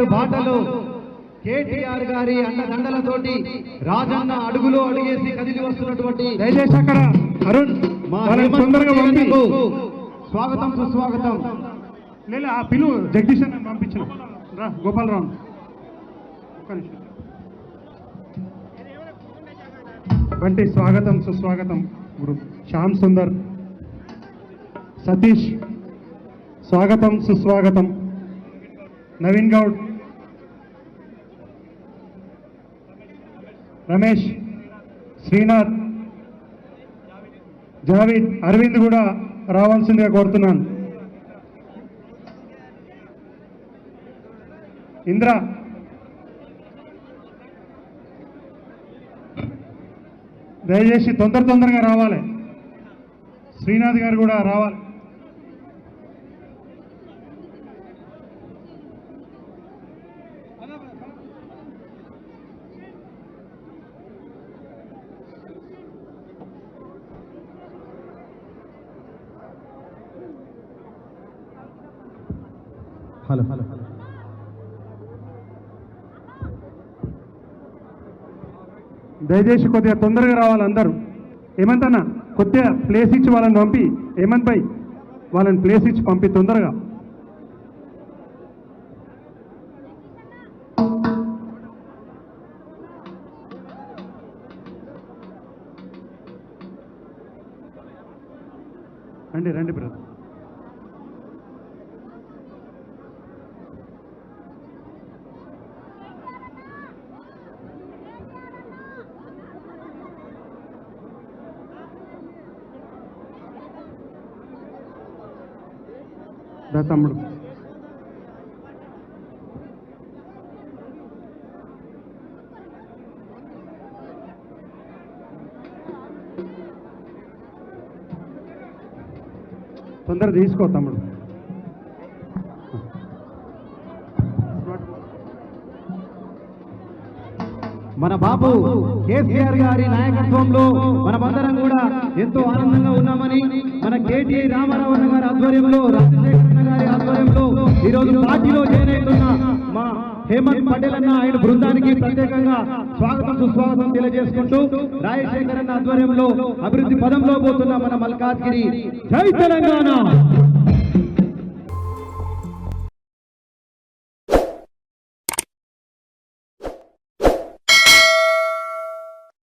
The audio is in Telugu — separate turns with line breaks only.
గారు బాటలో కేటీఆర్ గారి అండదండలతోటి రాజన్న అడుగులో అడుగేసి కదిలి వస్తున్నటువంటి
దయచేసి అక్కడ అరుణ్ తొందరగా
స్వాగతం సుస్వాగతం.
లేదు ఆ పిలువు జగదీష్ అని పంపించిన రా గోపాలరావు. ఒక్క నిమిషం. వంటి స్వాగతం సుస్వాగతం శ్యామ్ సుందర్. సతీష్. స్వాగతం సుస్వాగతం. నవీన్ గౌడ్. రమేష్ శ్రీనాథ్ జావీద్ అరవింద్ కూడా రావాల్సిందిగా కోరుతున్నాను. ఇంద్ర. దయచేసి తొందర తొందరగా రావాలి. శ్రీనాథ్ గారు కూడా రావాలి.
హలో హలో
దయచేసి కొద్దిగా తొందరగా రావాలి అందరూ. హేమంత్ అన్న కొద్దిగా ప్లేస్ ఇచ్చి వాళ్ళని పంపి. హేమంత్ భాయ్ వాళ్ళని ప్లేస్ ఇచ్చి పంపి తొందరగా. రండి రండి బ్రదర్ దా తమ్ముడు. తొందర తీసుకో తమ్ముడు.
మన బాబు కేసీఆర్ గారి నాయకత్వంలో మనమందరం కూడా ఎంతో ఆనందంగా ఉన్నామని మన కేటీ రామారావు గారి ఆధ్వర్యంలో రాజశేఖర్ ఈరోజు పార్టీలో జాయిన్ అవుతున్న మా హేమంత్ పటేల్ అన్న ఆయన బృందానికి ప్రత్యేకంగా స్వాగతం సుస్వాగతం తెలియజేసుకుంటూ రాజశేఖర్ అన్న ఆధ్వర్యంలో అభివృద్ధి పదంలో పోతున్న మన మల్కాజ్గిరి. జై తెలంగాణ!